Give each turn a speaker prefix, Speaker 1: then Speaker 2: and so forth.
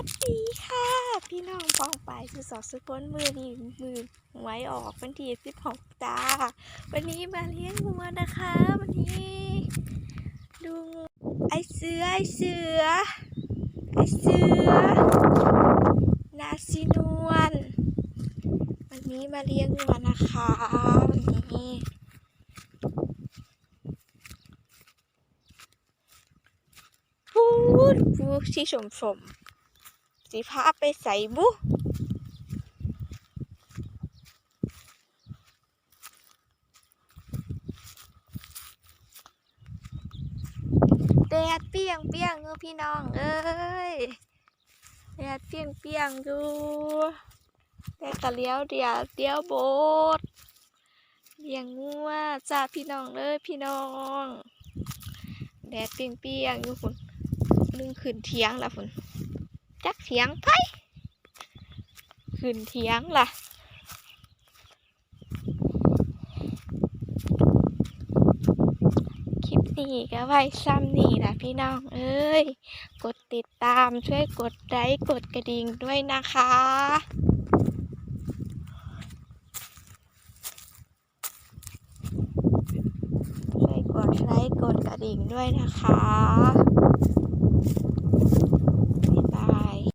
Speaker 1: วัสดีค่ะ พี่น้องปองไปสุสอบสุกนมือนี่มือไว้ออกวันที่สิบหกจ้าวันนี้มาเลี้ยงงัวนะคะ วันนี้ ดูงูไอเสือไอเสือไอเสือนาซีนวลวันนี้มาเลี้ยงงัวนะคะวันนี้พูดพูดที่ชมชม สีพาไปใส่บุแดดเปียงเปียงอยู่พี่น้อง เอ้ยแดดเปรี้ยงเปียงอยู่แดดกะเลี้ยวเดียวเดียวโบดเลี้ยงงัวจ้าพี่น้องเอ้ยพี่น้องแดดเปียงเปียงอยู่คุณลึงขึ้นเทียงละฝน จักเทียงไผขึ้นเทียงล่ะคลิปนี้ก็ไว้ซ้ำนี่นะพี่น้อง เอ้ย กดติดตามช่วยกดไลค์กดกระดิ่งด้วยนะคะ ช่วยกดไลค์กดกระดิ่งด้วยนะคะ